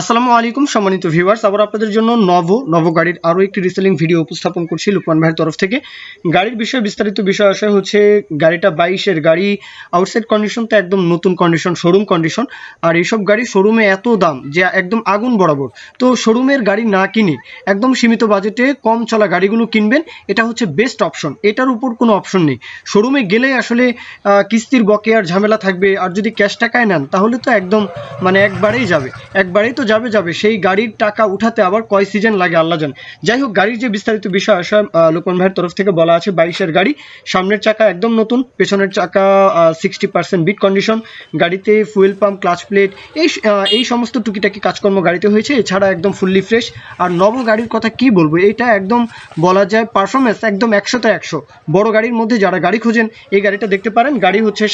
আসসালামু আলাইকুম, সম্মানিত ভিউয়ার্স আবার আপনাদের জন্য নভ নভ গাড়ির আরও একটি রিসেলিং ভিডিও উপস্থাপন করছি লুকমান ভাইয়ের তরফ থেকে। গাড়ির বিষয়ে বিস্তারিত বিষয় আসে হচ্ছে, গাড়িটা বাইশের গাড়ি আউটসাইড কন্ডিশন তো একদম নতুন কন্ডিশন শোরুম কন্ডিশন আর এইসব গাড়ি শোরুমে এত দাম যে একদম আগুন বরাবর। তো শোরুমের গাড়ি না কিনে একদম সীমিত বাজেটে কম চলা গাড়িগুলো কিনবেন, এটা হচ্ছে বেস্ট অপশন এটার উপর কোনো অপশন নেই। শোরুমে গেলে আসলে কিস্তির বকেয়ার ঝামেলা থাকবে। আর যদি ক্যাশ টাকায় নেন, তাহলে তো একদম মানে একবারেই যাবে। একবারেই তো যাবে যাবে, সেই গাড়ির টাকা উঠাতে আবার কয় সিজন লাগে আল্লাহ জান। যাই হোক, গাড়ির যে বিস্তারিত বিষয় আসে লোকমান ভাইয়ের তরফ থেকে বলা আছে, বাইশের গাড়ি, সামনের চাকা একদম নতুন, পেছনের চাকা সিক্সটি পার্সেন্ট বিট কন্ডিশন গাড়িতে ফুয়েল পাম্প ক্লাচ প্লেট এই এই সমস্ত টুকিটাকি কাজকর্ম গাড়িতে হয়েছে, এছাড়া একদম ফুললি ফ্রেশ আর নব গাড়ির কথা কি বলব, এটা একদম বলা যায় পারফরমেন্স একদম একশোতে একশো। বড় গাড়ির মধ্যে যারা গাড়ি খোঁজেন, এই গাড়িটা দেখতে পারেন, গাড়ি হচ্ছে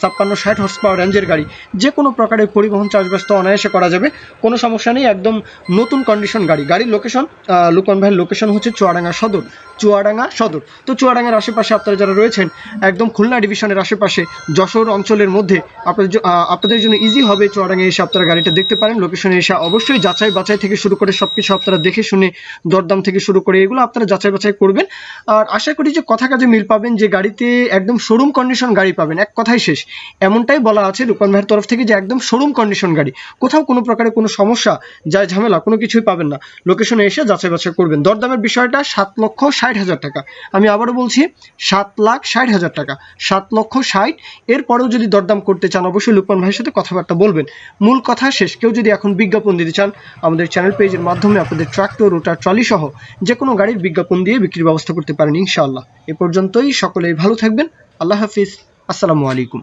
ছাপ্পান্ন ষাট হর্স পাওয়ার রেঞ্জের গাড়ি। যে কোনো প্রকারের পরিবহন চাষবাস তো অনায়াসে করা যাবে, কোনো সমস্যা নেই, একদম নতুন কন্ডিশন গাড়ি। গাড়ির লোকেশন লুকন ভাইয়ের লোকেশন হচ্ছে চুয়াডাঙ্গা সদর চুয়াডাঙ্গা সদর। তো চুয়াডাঙ্গার আশেপাশে আপনারা যারা রয়েছেন, একদম খুলনা ডিভিশনের আশেপাশে, যশোর অঞ্চলের মধ্যে, আপনাদের আপনাদের জন্য ইজি হবে চুয়াডাঙ্গা এসে আপনারা গাড়িটা দেখতে পারেন। লোকেশনে এসে অবশ্যই যাচাই বাছাই থেকে শুরু করে সব কিছু আপনারা দেখে শুনে দরদাম থেকে শুরু করে এগুলো আপনারা যাচাই বাছাই করবেন। আর আশা করি যে কথা কাজে মিল পাবেন যে গাড়িতে একদম শোরুম কন্ডিশন গাড়ি পাবেন। এক কথাই শেষ। এমনটাই বলা আছে রূপন ভাইয়ের তরফ থেকে যে একদম শোরুম কন্ডিশন গাড়ি। কোথাও কোনো প্রকারের কোনো সমস্যা যা ঝামেলা, কোনো কিছুই পাবেন না। লোকেশনে এসে যাচাই বাছাই করবেন। দরদামের বিষয়টা সাত লক্ষ ষাট হাজার টাকা। আমি আবারও বলছি, সাত লাখ ষাট হাজার টাকা। সাত লক্ষ ষাট। এরপরেও যদি দরদাম করতে চান, অবশ্যই লুকমান ভাইয়ের সাথে কথাবার্তা বলবেন। মূল কথা শেষ। কেউ যদি এখন বিজ্ঞাপন দিতে চান, আমাদের চ্যানেল পেজের মাধ্যমে আপনাদের ট্রাক্টর রোটার ট্রলি সহ যে কোনো গাড়ির বিজ্ঞাপন দিয়ে বিক্রির ব্যবস্থা করতে পারেন, ইনশাআল্লাহ। এ পর্যন্তই। সকলেই ভালো থাকবেন। আল্লাহ হাফিজ। আসসালামু আলাইকুম।